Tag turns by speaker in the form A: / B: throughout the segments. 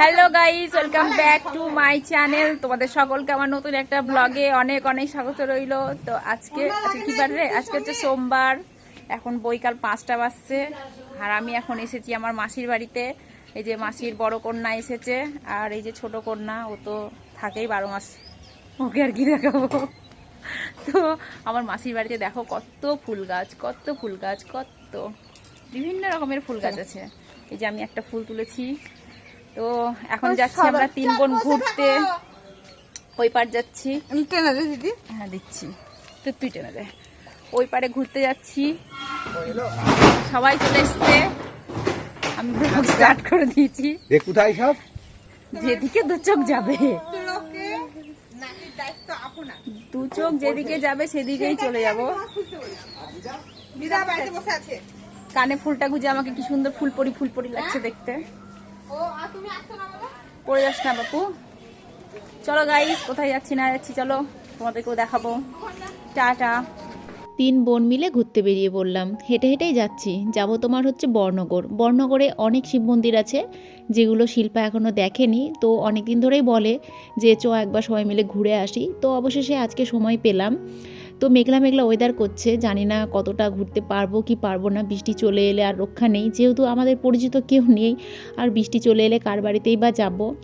A: Hello guys welcome back to my channel তোমাদের সকলকে আমার নতুন একটা ব্লগে অনেক অনেক স্বাগত রইল। তো আজকে আজকে কি বার রে আজকে হচ্ছে সোমবার। এখন বৈকাল পাঁচটা বাজছে। আর আমি এখন এসেছি আমার মাসির বাড়িতে। এই যে মাসির বড় কন্যা এসেছে, আর এই যে ছোট কন্যা, ও তো থাকেই বারো মাস। ওকে আর কি দেখাবো। তো আমার মাসির বাড়িতে দেখো কত ফুল গাছ, কত ফুল গাছ, কত। বিভিন্ন রকমের ফুল গাছ আছে। এই যে আমি একটা ফুল তুলেছি। তো এখন যাচ্ছি আমরা তিন বোন ঘুরতে। ওই পার যাচ্ছি।
B: টেনে দে দিদি।
A: হ্যাঁ দিচ্ছি। তো তুই টেনে দে। ওই পারে ঘুরতে যাচ্ছি। সবাই চলে এসছে। আমি স্টার্ট করে দিয়েছি।
C: এ কোথায় সব?
A: যেদিকে দু চোখ যাবে। দু চোখ যেদিকে যাবে সেদিকেই চলে যাব।
B: দিদা বাড়িতে বসে আছে।
A: কানে ফুলটা গুজে আমাকে কি সুন্দর ফুল পরি ফুল পরি লাগছে দেখতে।
B: ও আর তুমি আসছো না বলো?
A: পড়ে যাস না বাপু? চলো গাইস কোথায় যাচ্ছি না যাচ্ছি চলো। তোমাদেরকেও দেখাবো। টাটা।
D: তিন বোন মিলে ঘুরতে বেরিয়ে পড়লাম। হেঁটে হেঁটেই যাচ্ছি। যাব তোমার হচ্ছে বর্ণগর। বর্ণগরে অনেক শিব মন্দির আছে যেগুলো শিল্পা এখনও দেখেনি। তো অনেক দিন ধরেই বলে যে চ একবার সবাই মিলে ঘুরে আসি। তো অবশেষে আজকে সময় পেলাম। তো মেঘলা মেঘলা ওয়েদার করছে, জানি না কতটা ঘুরতে পারব, কি পারব না, বৃষ্টি চলে এলে আর রক্ষা নেই, যেহেতু আমাদের পরিচিত কেউ নেই, আর বৃষ্টি চলে এলে কার বাড়িতেই বা যাব?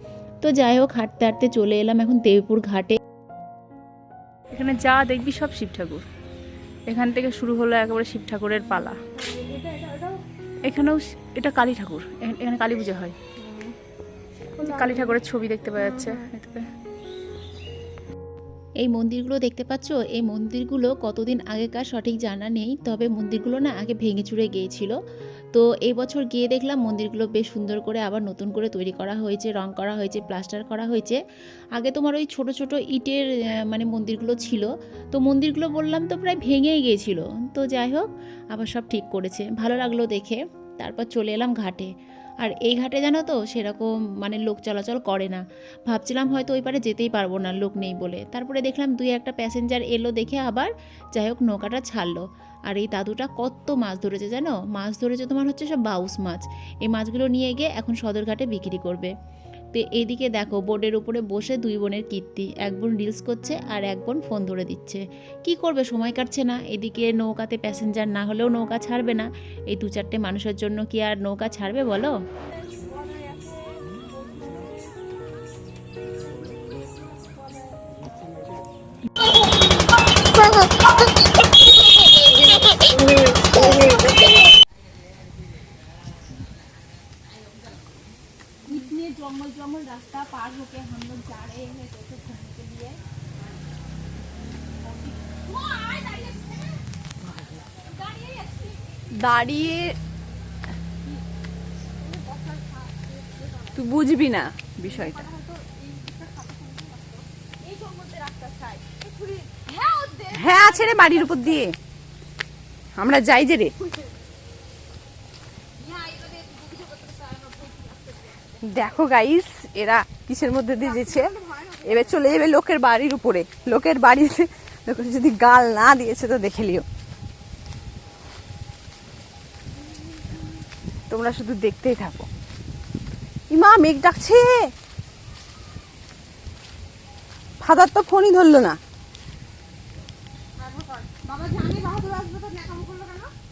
D: তো যাই হোক, হাঁটতে হাঁটতে চলে এলাম এখন দেবপুর ঘাটে।
A: এখানে যা দেখবি সব শিব ঠাকুর। এখান থেকে শুরু হলো একেবারে শিব ঠাকুরের পালা। এখানেও এটা কালী ঠাকুর, এখানে- কালী পুজো হয়। কালী ঠাকুরের ছবি দেখতে পাওয়া যাচ্ছে।
D: এই মন্দিরগুলো দেখতে পাচ্ছ? এই মন্দিরগুলো কতদিন আগেকার সঠিক জানা নেই, তবে মন্দিরগুলো না আগে ভেঙে চুরে গিয়েছিল। তো এই বছর গিয়ে দেখলাম মন্দিরগুলো বেশ সুন্দর করে আবার নতুন করে তৈরি করা হয়েছে, রং করা হয়েছে, প্লাস্টার করা হয়েছে। আগে তোমার ওই ছোট ছোট ইটের মানে মন্দিরগুলো ছিল। তো মন্দিরগুলো বললাম তো প্রায় ভেঙেই গিয়েছিল। তো যাই হোক, আবার সব ঠিক করেছে। ভালো লাগল দেখে। তারপর চলে এলাম ঘাটে। আর এই ঘাটে জানো তো সেরকম মানে লোক চলাচল করে না। ভাবছিলাম হয়তো ওই পারে যেতেই পারব না, লোক নেই বলে। তারপরে দেখলাম দুই একটা প্যাসেঞ্জার এলো দেখে আবার যাই হোক নৌকাটা ছাড়লো। আর এই দাদুটা কত মাছ ধরেছে জানো? মাছ ধরেছে তোমার হচ্ছে সব বাউস মাছ। এই মাছগুলো নিয়ে গিয়ে এখন সদরঘাটে বিক্রি করবে। তো এইদিকে দেখো বোর্ডের উপরে বসে দুই বোনের কীর্তি। এক বোন রিলস করছে আর এক বোন ফোন ধরে দিচ্ছে। কি করবে সময় কাটছে না। এদিকে নৌকাতে প্যাসেঞ্জার না হলেও নৌকা ছাড়বে না। এই দু চারটে মানুষের জন্য কি আর নৌকা ছাড়বে বলো?
A: Oh, जंगल जंगल रास्ता पार होके हम लोग जा रहे हैं जैसे घूमने के लिए দাঁড়িয়ে তুই বুঝবি না বিষয়টা হ্যাঁ আছে রে বাড়ির উপর দিয়ে আমরা যাই যে রে দেখো গাইস এরা কিসের মধ্যে দিয়ে যেছে? এবার চলে যাবে লোকের বাড়ির উপরে। লোকের বাড়িতে লোকের যদি গাল না দিয়েছে তো দেখে লিও তোমরা শুধু দেখতেই থাকো। ইমা, মেঘ ডাকছে। ফাদার তো ফোনই ধরলো না।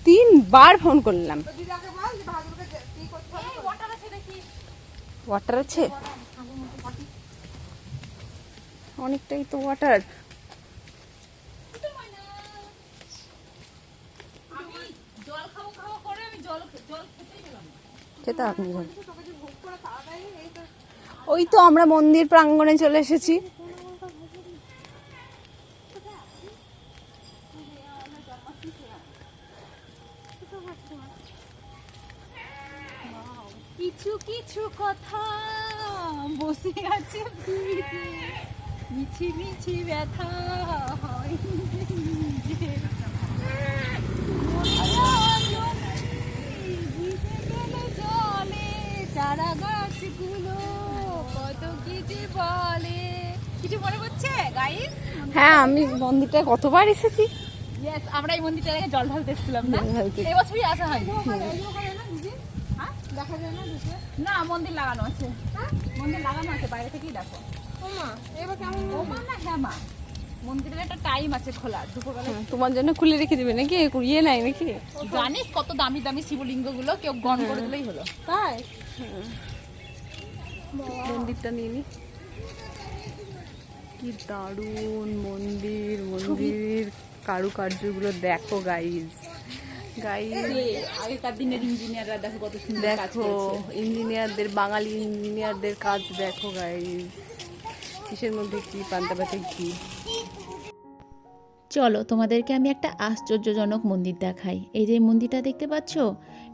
A: তিনবার ফোন করলাম
B: তো দিদাকে বল যে বাহাদুরকে যে- কি করতে হবে ওয়াটার আছে দেখি
A: ওয়াটার আছে? অনেকটাই তো ওয়াটার সেটা আপনি। ওই তো আমরা মন্দির প্রাঙ্গণে চলে এসেছি কিছু কিছু কথা বসে ভিজে মিছি মিছি ব্যথা হয় নিজে। ভিজে গেলে জলে চারা গাছগুলো কত কিছু বলে কিছু মনে পড়ছে গাইস হ্যাঁ আমি মন্দিরটা কতবার এসেছি
E: ইয়েস আমরা এই মন্দিরটার আগে জল ঢালতে এসেছিলাম না। এবছরই আসা
B: দিদি হ্যাঁ দেখা যায় না
A: না মন্দির লাগানো আছে। মন্দির লাগানো আছে বাইরে থেকেই দেখো।
B: ও মা এবার কেমন
A: ও মা না হ্যাঁ মা। মন্দিরের একটা টাইম আছে খোলা দুপুরবেলা
B: তোমার জন্য খুলে রেখে দিবে নাকি? ইয়ে নাই নাকি?
A: জানিস কত দামি দামি শিবলিঙ্গগুলো কেউ গন করে দিলেই হলো।
B: তাই? মন্দিরটা নিয়ে নি। কি দারুণ মন্দির মন্দির। কারুকার্যগুলো দেখো গাইজ
A: আগেকার দিনের ইঞ্জিনিয়াররা দেখো কত সুন্দর
B: দেখো ইঞ্জিনিয়ারদের বাঙালি ইঞ্জিনিয়ারদের কাজ দেখো গাইজ কিসের মধ্যে কি পান্তাপাতে কি?
D: চলো তোমাদেরকে আমি একটা আশ্চর্যজনক মন্দির দেখাই। এই যে মন্দিরটা দেখতে পাচ্ছ?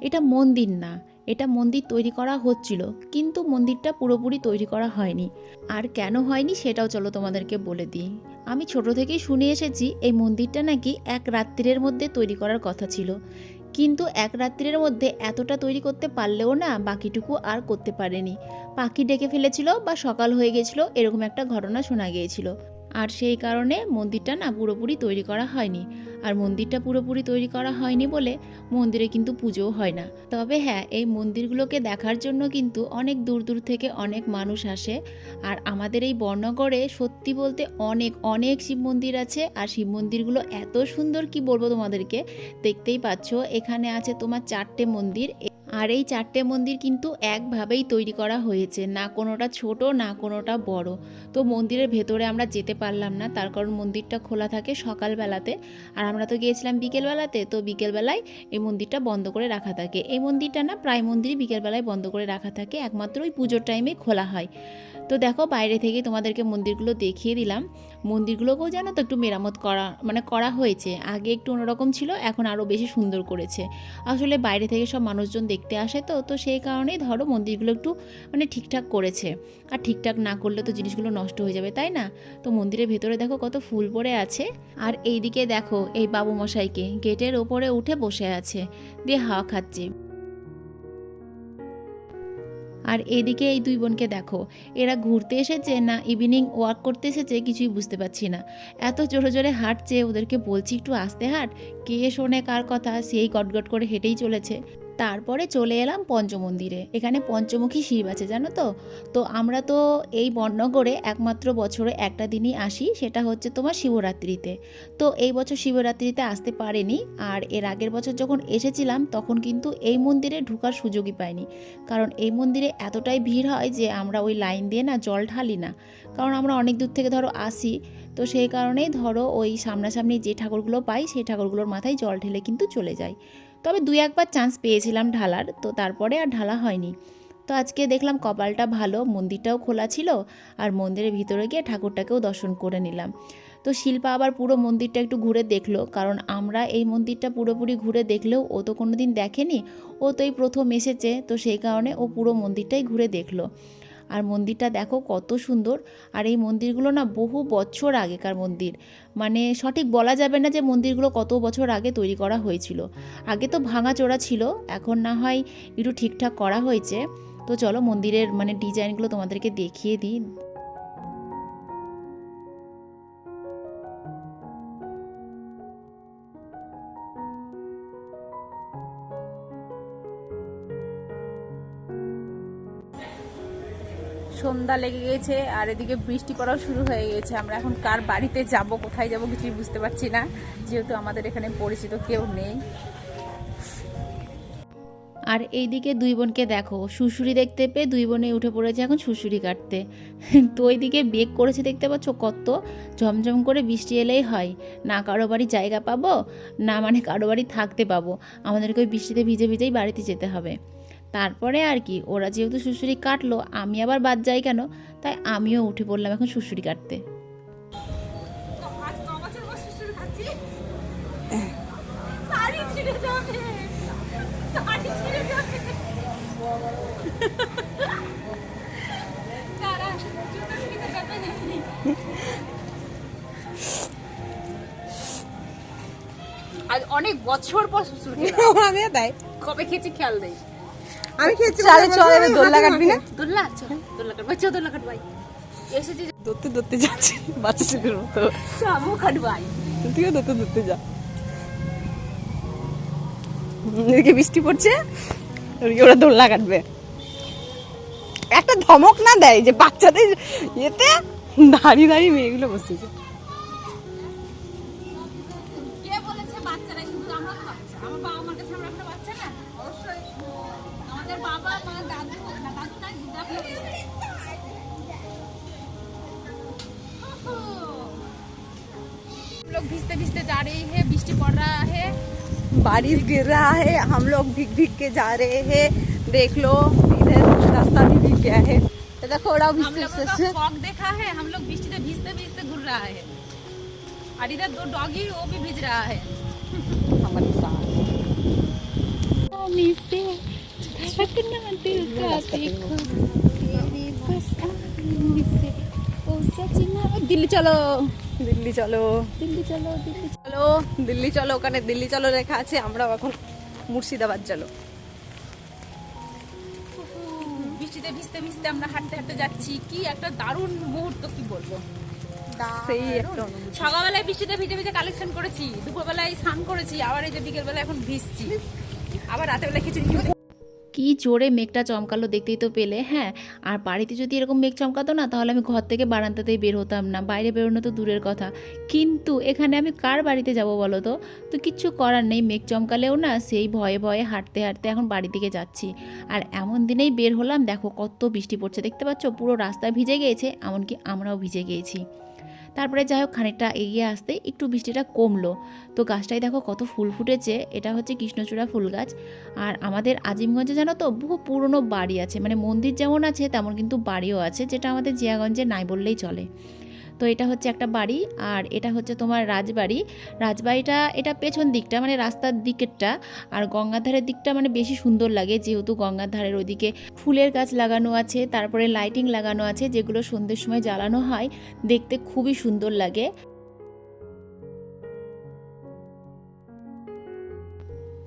D: এটা মন্দির না এটা মন্দির তৈরি করা হচ্ছিল, কিন্তু মন্দিরটা পুরোপুরি তৈরি করা হয়নি। আর কেন হয়নি সেটাও চলো তোমাদেরকে বলে দিই। আমি ছোট থেকেই শুনে এসেছি এই মন্দিরটা নাকি এক রাত্রির মধ্যে তৈরি করার কথা ছিল। কিন্তু এক রাত্রির মধ্যে এতটা তৈরি করতে পারলেও না বাকিটুকু আর করতে পারেনি। পাখি ডেকে ফেলেছিল বা সকাল হয়ে গেছিল, এরকম একটা ঘটনা শোনা গিয়েছিল। আর সেই কারণে মন্দিরটা না পুরোপুরি তৈরি করা হয়নি। আর মন্দিরটা পুরোপুরি তৈরি করা হয়নি বলে মন্দিরে কিন্তু পুজোও হয় না। তবে হ্যাঁ এই মন্দিরগুলোকে দেখার জন্য কিন্তু অনেক দূর দূর থেকে অনেক মানুষ আসে। আর আমাদের এই বর্ণগড়ে সত্যি বলতে অনেক অনেক শিব মন্দির আছে। আর শিব মন্দিরগুলো এত সুন্দর কি বলব তোমাদেরকে? দেখতেই পাচ্ছ, এখানে আছে তোমার চারটে মন্দির। আর এই চারটে মন্দির কিন্তু একভাবেই তৈরি করা হয়েছে, না কোনোটা ছোট, না কোনোটা বড়। তো মন্দিরের ভেতরে আমরা যেতে পারলাম না, তার কারণ মন্দিরটা খোলা থাকে সকালবেলাতে। আর আমরা তো গিয়েছিলাম বিকেলবেলাতে, তো বিকেলবেলায় এই মন্দিরটা বন্ধ করে রাখা থাকে। এই মন্দিরটা না প্রায় মন্দিরই বিকেলবেলায় বন্ধ করে রাখা থাকে, একমাত্র ওই পুজোর টাইমে খোলা হয়। তো দেখো বাইরে থেকে তোমাদেরকে মন্দিরগুলো দেখিয়ে দিলাম। মন্দিরগুলোকেও জানো তো একটু মেরামত করা মানে করা হয়েছে। আগে একটু অন্যরকম ছিল, এখন আরও বেশি সুন্দর করেছে। আসলে বাইরে থেকে সব মানুষজন দেখতে আসে তো তো সেই কারণেই ধরো মন্দিরগুলো একটু মানে ঠিকঠাক করেছে। আর ঠিকঠাক না করলে তো জিনিসগুলো নষ্ট হয়ে যাবে, তাই না? তো মন্দিরের ভেতরে দেখো কত ফুল পড়ে আছে। আর এইদিকে দেখো এই বাবু মশাইকে গেটের ওপরে উঠে বসে আছে। দিয়ে হাওয়া খাচ্ছে। আর এদিকে এই দুই বোনকে দেখো। এরা ঘুরতে এসেছে না ইভিনিং ওয়াক করতে এসেছে কিছুই বুঝতে পারছি না। এত জোরে জোরে হাঁটছে, ওদেরকে বলছি একটু আস্তে হাঁট। কে শোনে কার কথা, সেই গটগট করে হেঁটেই চলেছে। তারপরে চলে এলাম পঞ্চমন্দিরে। এখানে পঞ্চমুখী শিব আছে, জানো তো? তো আমরা তো এই বর্ণগড়ে একমাত্র বছরে একটা দিনই আসি, সেটা হচ্ছে তোমার শিবরাত্রিতে। তো এই বছর শিবরাত্রিতে আসতে পারেনি আর এর আগের বছর যখন এসেছিলাম, তখন কিন্তু এই মন্দিরে ঢোকার সুযোগই পাইনি। কারণ এই মন্দিরে এতটাই ভিড় হয় যে আমরা ওই লাইন দিয়ে না জল ঢালি না। কারণ আমরা অনেক দূর থেকে ধরো আসি, তো সেই কারণেই ধরো ওই সামনাসামনি যে ঠাকুরগুলো পাই, সেই ঠাকুরগুলোর মাথায় জল ঢেলে কিন্তু চলে যায় তবে দুই একবার চান্স পেয়েছিলাম ঢালার, তো তারপরে আর ঢালা হয়নি। তো আজকে দেখলাম কপালটা ভালো, মন্দিরটাও খোলা ছিল আর মন্দিরের ভিতরে গিয়ে ঠাকুরটাকেও দর্শন করে নিলাম। তো শিল্পা আবার পুরো মন্দিরটা একটু ঘুরে দেখল, কারণ আমরা এই মন্দিরটা পুরোপুরি ঘুরে দেখলেও ও তো কোনো দিন দেখেনি, ও তো এই প্রথম এসেছে, তো সেই কারণে ও পুরো মন্দিরটাই ঘুরে দেখল। আর মন্দিরটা দেখো কত সুন্দর। আর এই মন্দিরগুলো না বহু বছর আগেকার মন্দির। মানে সঠিক বলা যাবে না যে মন্দিরগুলো কত বছর আগে তৈরি করা হয়েছিল। আগে তো ভাঙাচোরা ছিল, এখন না হয় একটু ঠিকঠাক করা হয়েছে। তো চলো মন্দিরের মানে ডিজাইনগুলো তোমাদেরকে দেখিয়ে দিই।
A: সন্ধ্যা লেগে গেছে আর এদিকে বৃষ্টি পড়াও শুরু হয়ে গেছে। আমরা এখন কার বাড়িতে যাব, কোথায় যাব কিছুই বুঝতে পারছি না। যেহেতু আমাদের এখানে পরিচিত কেউ নেই।
D: আর এইদিকে দুই বোনকে দেখো শুশুরি দেখতে পেয়ে দুই বোনে উঠে পড়েছে এখন শুশুরি কাটতে। তো ওইদিকে বেগ করেছে দেখতে পাচ্ছ কত? ঝমঝম করে বৃষ্টি এলেই হয়। না কারও বাড়ি জায়গা পাবো, না মানে কারও বাড়ি থাকতে পাবো। আমাদেরকে ওই বৃষ্টিতে ভিজে ভিজেই বাড়িতে যেতে হবে। তারপরে আর কি ওরা যেহেতু শুশুরি কাটলো আমি আবার বাদ যাই কেন? তাই আমিও উঠে পড়লাম এখন শুশুরি কাটতে।
B: আজ শিশুর
A: অনেক বছর পর শ্বশুর
B: আমি তাই।
A: কবে খেয়েছি খেয়াল নেই।
B: আমি খেয়েছি চলে চলে দোল্লা কাটবি না?
A: দোল্লা আচ্ছা দোল্লা কাট ভাই চো দোল্লা কাট এসেছি যে
B: দৌড়তে দৌড়তে যাচ্ছি বাচ্চা ছেলের মতো।
A: চো আমু কাট ভাই
B: তুইও দৌড়তে দৌড়তে যা। এদিকে বৃষ্টি পড়ছে ওদিকে ওরা দোলনা কাটবে। একটা ধমক না দেয় যে বাচ্চাদের ইয়েতে দাঁড়িয়ে দাঁড়িয়ে মেয়েগুলো বসেছে बारिश गिर रहा है हम लोग भीग भीग के जा रहे हैं। देख लो इधर रास्ता भी भीग गया है। तो थोड़ा
A: हम मतलब देखा है हम लोग भीजते भीजते भीजते रहा है। और इधर दो डॉगी वो भी भीज रहा है।
B: हमारे साथ।
A: दिल्ली चलो।
B: दिल्ली चलो।
A: दिल्ली चलो दिल्ली
B: চলো দিল্লি চলো ওখানে দিল্লি চলো লেখা আছে আমরাও এখন মুর্শিদাবাদ চলো।
A: বৃষ্টিতে ভিজতে ভিজতে আমরা হাঁটতে হাঁটতে যাচ্ছি। কি একটা দারুণ মুহূর্ত কি বলব?
B: সেই
A: সকালবেলায় বৃষ্টিতে ভিজে ভিজে কালেকশন করেছি দুপুরবেলায় স্নান করেছি আবার এই যে বিকেলবেলা এখন ভিজছি। আবার রাতের বেলা খিচুড়ি
D: কি জোরে মেঘটা চমকালো দেখতেই তো পেলে হ্যাঁ। আর বাড়িতে যদি এরকম মেঘ চমকাতো না, তাহলে আমি ঘর থেকে বারান্দাতেই বের হতাম না, বাইরে বেরোনো তো দূরের কথা। কিন্তু এখানে আমি কার বাড়িতে যাব বলো তো? তো কিচ্ছু করার নেই, মেঘ চমকালেও না সেই ভয়ে ভয়ে হাঁটতে হাঁটতে এখন বাড়ি দিকে যাচ্ছি। আর এমন দিনেই বের হলাম, দেখো কত বৃষ্টি পড়ছে, দেখতে পাচ্ছ? পুরো রাস্তা ভিজে গিয়েছে এমনকি আমরাও ভিজে গিয়েছি তারপরে যাই হোক খানিকটা এগিয়ে আসতে একটু বৃষ্টিটা কমলো। তো গাছটায় দেখো কত ফুল ফুটেছে, এটা হচ্ছে কৃষ্ণচূড়া ফুল গাছ। আর আমাদের আজিমগঞ্জে জানো তো, বহু পুরনো বাড়ি আছে। মানে মন্দির যেমন আছে, তেমন কিন্তু বাড়িও আছে, যেটা আমাদের জিয়াগঞ্জে নাই বললেই চলে। তো এটা হচ্ছে একটা বাড়ি আর এটা হচ্ছে তোমার রাজবাড়ি। রাজবাড়িটা, এটা পেছন দিকটা মানে রাস্তার দিকেরটা আর গঙ্গার ধারের দিকটা মানে বেশি সুন্দর লাগে যেহেতু গঙ্গার ধারের ওইদিকে ফুলের গাছ লাগানো আছে, তারপরে লাইটিং লাগানো আছে, যেগুলো সন্ধ্যের সময় জ্বালানো হয়, দেখতে খুবই সুন্দর লাগে।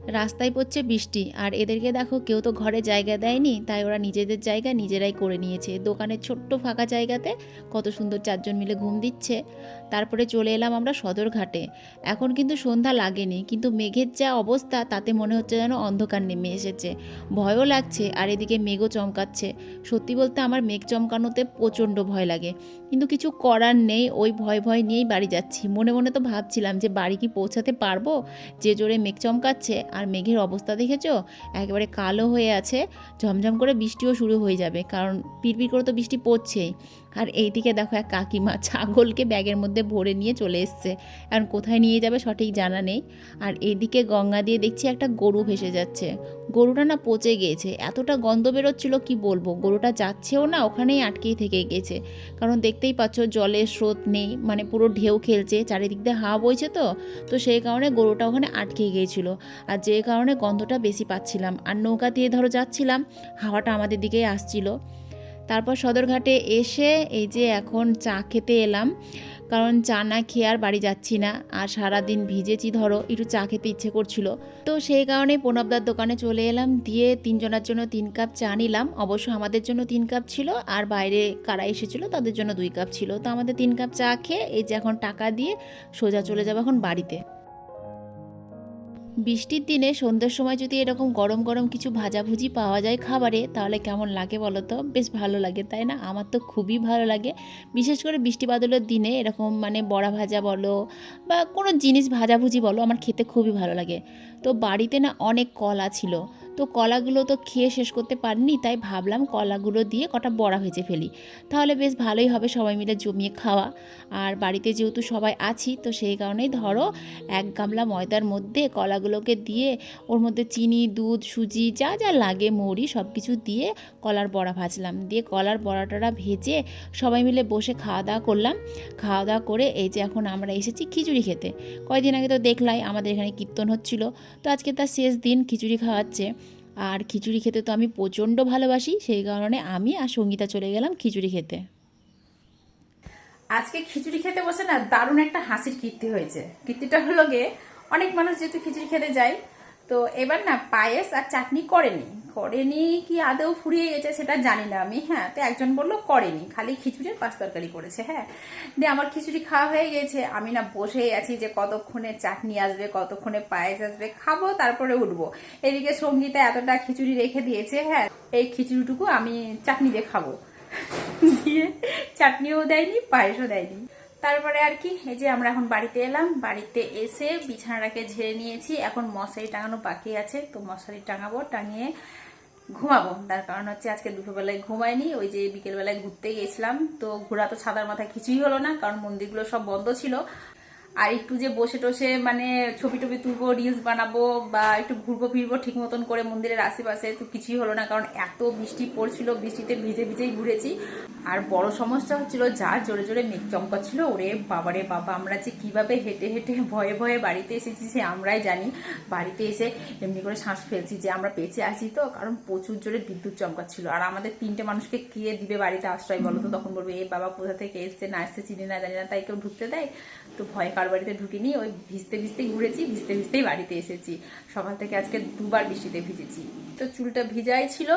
D: রাস্তায় পড়ছে বৃষ্টি। আর এদেরকে দেখো, কেউ তো ঘরে জায়গা দেয়নি, তাই ওরা নিজেদের জায়গা নিজেরাই করে নিয়েছে। দোকানের ছোট্ট ফাঁকা জায়গাতে কত সুন্দর চারজন মিলে ঘুম দিচ্ছে। তারপরে চলে এলাম আমরা সদরঘাটে। এখন কিন্তু সন্ধ্যা লাগেনি, কিন্তু মেঘের যা অবস্থা, তাতে মনে হচ্ছে যেন অন্ধকার নেমে এসেছে। ভয়ও লাগছে, আর এদিকে মেঘও চমকাচ্ছে। সত্যি বলতে আমার মেঘ চমকানোতে প্রচণ্ড ভয় লাগে। কিন্তু কিছু করার নেই, ওই ভয় ভয় নিয়েই বাড়ি যাচ্ছি। মনে মনে তো ভাবছিলাম যে বাড়ি কি পৌঁছাতে পারব? যে জোরে মেঘ চমকাচ্ছে আর মেঘের অবস্থা দেখেছ? একেবারে কালো হয়ে আছে, ঝমঝম করে বৃষ্টিও শুরু হয়ে যাবে, কারণ পিড়পিড় করে তো বৃষ্টি পড়ছেই। আর এইদিকে দেখো এক কাকিমা ছাগলকে ব্যাগের মধ্যে ভরে নিয়ে চলে এসছে। এখন কোথায় নিয়ে যাবে সঠিক জানা নেই। আর এইদিকে গঙ্গা দিয়ে দেখছি একটা গরু ভেসে যাচ্ছে। গরুটা না পচে গিয়েছে। এতটা গন্ধ বেরোচ্ছিল, কি বলব? গরুটা যাচ্ছেও না, ওখানেই আটকেই থেকে গেছে। কারণ দেখতেই পাচ্ছ, জলের স্রোত নেই মানে পুরো ঢেউ খেলছে, চারিদিক দিয়ে হাওয়া বইছে তো। তো সেই কারণে গরুটা ওখানে আটকে গিয়েছিল। আর যে কারণে গন্ধটা বেশি পাচ্ছিলাম। আর নৌকা দিয়ে ধরো যাচ্ছিলাম, হাওয়াটা আমাদের দিকেই আসছিল। তারপর সদরঘাটে এসে এই যে এখন চা খেতে এলাম, কারণ চা না খেয়ে আর বাড়ি যাচ্ছি না, আর সারাদিন ভিজেছি ধরো, একটু চা খেতে ইচ্ছে করছিল। তো সেই কারণে প্রণবদার দোকানে চলে এলাম, দিয়ে তিনজনের জন্য তিন কাপ চা নিলাম। অবশ্য আমাদের জন্য তিন কাপ ছিল, আর বাইরে কারা এসেছিল তাদের জন্য দুই কাপ ছিল। তো আমাদের তিন কাপ চা খেয়ে এই যে এখন টাকা দিয়ে সোজা চলে যাব এখন বাড়িতে। বৃষ্টির দিনে সন্ধ্যের সময় যদি এরকম গরম গরম কিছু ভাজাভুজি পাওয়া যায় খাবারে, তাহলে কেমন লাগে বলো তো? বেশ ভালো লাগে, তাই না? আমার তো খুবই ভালো লাগে। বিশেষ করে বৃষ্টি বাদলের দিনে এরকম মানে বড়া ভাজা বলো বা কোনো জিনিস ভাজাভুজি বলো, আমার খেতে খুবই ভালো লাগে। তো বাড়িতে না অনেক কলা ছিল। তো কলাগুলো তো খেয়ে শেষ করতে পারিনি, তাই ভাবলাম কলাগুলো দিয়ে কটা বড়া ভেজে ফেলি। তাহলে বেশ ভালোই হবে সবাই মিলে জমিয়ে খাওয়া। আর বাড়িতে যেহেতু সবাই আছি, তো সেই কারণেই ধরো এক গামলা ময়দার মধ্যে কলাগুলোকে দিয়ে ওর মধ্যে চিনি, দুধ, সুজি, যা যা লাগে, মৌরি সব কিছু দিয়ে কলার বড়া ভাজলাম। দিয়ে কলার বড়াটা ভেজে সবাই মিলে বসে খাওয়া দাওয়া করলাম। খাওয়া দাওয়া করে এই যে এখন আমরা এসেছি খিচুড়ি খেতে। কয়েকদিন আগে তো দেখলাই আমাদের এখানে কীর্তন হচ্ছিল। তো আজকে তার শেষ দিন খিচুড়ি খাওয়াচ্ছে। আর খিচুড়ি খেতে তো আমি প্রচণ্ড ভালোবাসি, সেই কারণে আমি আর সঙ্গীতা চলে গেলাম খিচুড়ি খেতে।
A: আজকে খিচুড়ি খেতে বসে না দারুণ একটা হাসির কীর্তি হয়েছে। কীর্তিটা হলো গিয়ে, অনেক মানুষ যেহেতু খিচুড়ি খেতে যায় তো এবার না পায়েস আর চাটনি করেনি। করেনি কি আদৌ ফুরিয়ে গেছে সেটা জানি না আমি হ্যাঁ তো একজন বলল করেনি, খালি খিচুড়ির পাঁচ তরকারি করেছে হ্যাঁ। দিয়ে আমার খিচুড়ি খাওয়া হয়ে গেছে, আমি না বসেই আছি যে কতক্ষণে চাটনি আসবে, কতক্ষণে পায়েস আসবে, খাব, তারপরে উঠবো। এদিকে সঙ্গীতা এতটা খিচুড়ি রেখে দিয়েছে হ্যাঁ এই খিচুড়িটুকু আমি চাটনি দিয়ে খাব। দিয়ে চাটনিও দেয়নি, পায়েসও দেয়নি। তারপরে আর কি, এই যে আমরা এখন বাড়িতে এলাম, বাড়িতে এসে বিছানাটাকে ঝেড়ে নিয়েছি। এখন মশারি টাঙানো বাকি আছে, তো মশারি টাঙাবো, টাঙিয়ে ঘুমাবো। তার কারণ হচ্ছে আজকে দুপুরবেলায় ঘুমাইনি, ওই যে বিকেলবেলায় ঘুরতে গেছিলাম। তো ঘোরা তো সাদার মাথায় কিছুই হলো না, কারণ মন্দিরগুলো সব বন্ধ ছিল। আর একটু যে বসে টসে মানে ছবি টবি তুলবো রিলস বানাবো বা একটু ঘুরবো ফিরবো ঠিক মতন করে মন্দিরের আশেপাশে তো কিছুই হলো না। কারণ এত বৃষ্টি পড়ছিল, বৃষ্টিতে ভিজে ভিজেই ঘুরেছি। আর বড় সমস্যা হচ্ছিল যা জোরে জোরে মেঘ চমকাচ্ছিল। ওরে বাবারে বাবা, আমরা যে কীভাবে হেঁটে হেঁটে ভয়ে ভয়ে বাড়িতে এসেছি সে আমরাই জানি। বাড়িতে এসে এমনি করে শ্বাস ফেলছি যে আমরা বেঁচে আসি তো, কারণ প্রচুর জোরে বিদ্যুৎ চমকাচ্ছিল। আর আমাদের তিনটে মানুষকে কে দিবে বাড়িতে আশ্রয় বলো তো? তখন বলবে, এ বাবা, কোথা থেকে এসছে? না এসছে, চিনি না জানি না, তাই কেউ ঢুকতে দেয়? তো ভয় বাড়িতে ঢুকিনি, ওই ভিজতে ভিজতেই ঘুরেছি, ভিজতে ভিজতেই বাড়িতে এসেছি। সকাল থেকে আজকে দুবার বৃষ্টিতে ভিজেছি। তো চুলটা ভিজাই ছিল,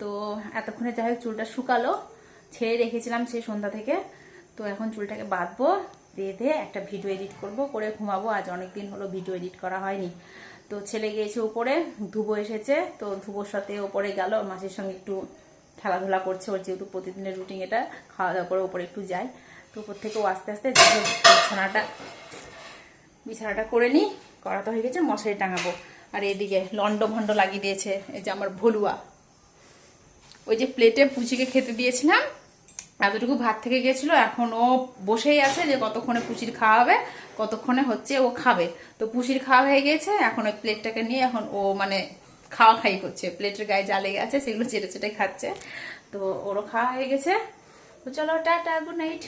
A: তো এতক্ষণে যাই হোক চুলটা শুকালো, ছেড়ে রেখেছিলাম সেই সন্ধ্যা থেকে। তো এখন চুলটাকে বাঁধবো, বেঁধে একটা ভিডিও এডিট করব, করে ঘুমাবো। আজ অনেক দিন হলো ভিডিও এডিট করা হয়নি। তো ছেলে গিয়েছে উপরে, ধুবো এসেছে, তো ধুবোর সাথে ওপরে গেল। মাসির সঙ্গে একটু খেলাধুলা করছে, ওর যেহেতু প্রতিদিনের রুটিন এটা খাওয়া দাওয়া করে ওপরে একটু যায়। তো উপর থেকে ও আস্তে আস্তে বিছানাটা বিছানাটা করে নিই। করা তো হয়ে গেছে, মশারি টাঙাবো। আর এদিকে লন্ড ভন্ড লাগিয়ে দিয়েছে, এই যে আমার ভলুয়া। ওই যে প্লেটে পুচিকে খেতে দিয়েছিলাম, এতটুকু ভাত থেকে গেছিল এখন ও বসেই আছে যে কতক্ষণে পুচির খাওয়া হবে, কতক্ষণে হচ্ছে ও খাবে। তো পুচির খাওয়া হয়ে গেছে, এখন ওই প্লেটটাকে নিয়ে এখন ও মানে খাওয়া খাই করছে। প্লেটের গায়ে যা লেগে আছে, সেগুলো চেটে চেটে খাচ্ছে। তো ওরও খাওয়া হয়ে গেছে। তো চলো টাটা গুড নাইট।